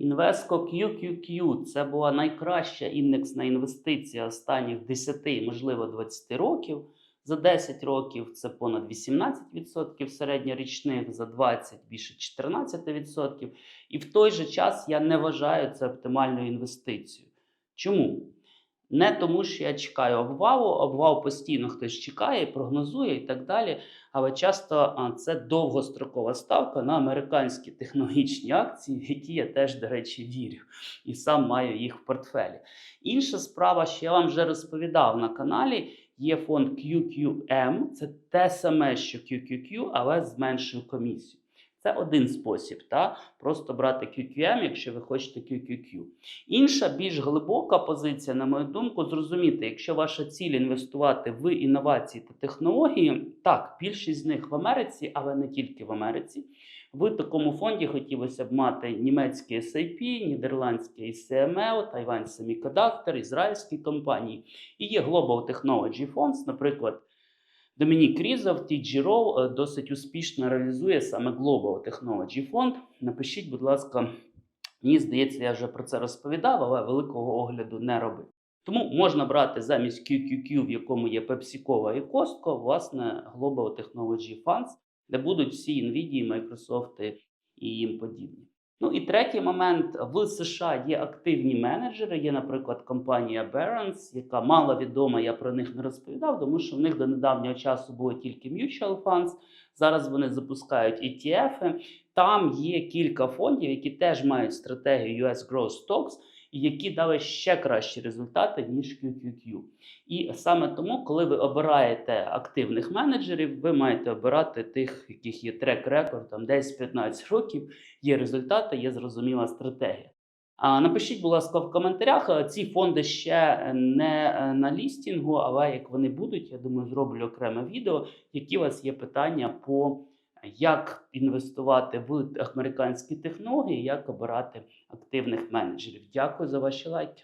Invesco QQQ – це була найкраща індексна інвестиція останніх 10, можливо, 20 років. За 10 років це понад 18% середньорічних, за 20 більше 14%. І в той же час я не вважаю це оптимальною інвестицією. Чому? Не тому, що я чекаю обвалу, обвал постійно хтось чекає, прогнозує і так далі. Але часто це довгострокова ставка на американські технологічні акції, в які я теж, до речі, вірю і сам маю їх в портфелі. Інша справа, що я вам вже розповідав на каналі, є фонд QQM. Це те саме, що QQQ, але з меншою комісією. Це один спосіб, та просто брати QQM, якщо ви хочете QQQ. Інша, більш глибока позиція, на мою думку, зрозуміти, якщо ваша ціль інвестувати в інновації та технології, так, більшість з них в Америці, але не тільки в Америці. В такому фонді хотілося б мати німецький SAP, нідерландський CML, Taiwan Semiconductor, ізраїльські компанії. І є Global Technology Funds, наприклад. Домінік Різов, TG Row е, досить успішно реалізує саме Global Technology Fund. Напишіть, будь ласка, мені здається, я вже про це розповідав, але великого огляду не робив. Тому можна брати замість QQQ, в якому є PepsiCo і Costco, власне, Global Technology Funds, де будуть всі NVIDIA, Microsoft і їм подібні. Ну і третій момент: в США є активні менеджери. Є, наприклад, компанія Barron's, яка мало відома, я про них не розповідав, тому що в них до недавнього часу були тільки mutual funds. Зараз вони запускають ETF. Там є кілька фондів, які теж мають стратегію US Growth Stocks, і які дали ще кращі результати, ніж QQQ. І саме тому, коли ви обираєте активних менеджерів, ви маєте обирати тих, яких є трек-рекорд, там 10-15 років, є результати, є зрозуміла стратегія. А напишіть, будь ласка, в коментарях. е, Ці фонди ще не е, на лістінгу, але як вони будуть, я думаю, зроблю окреме відео. Які у вас є питання по як інвестувати в американські технології, як обирати активних менеджерів. Дякую за ваші лайки.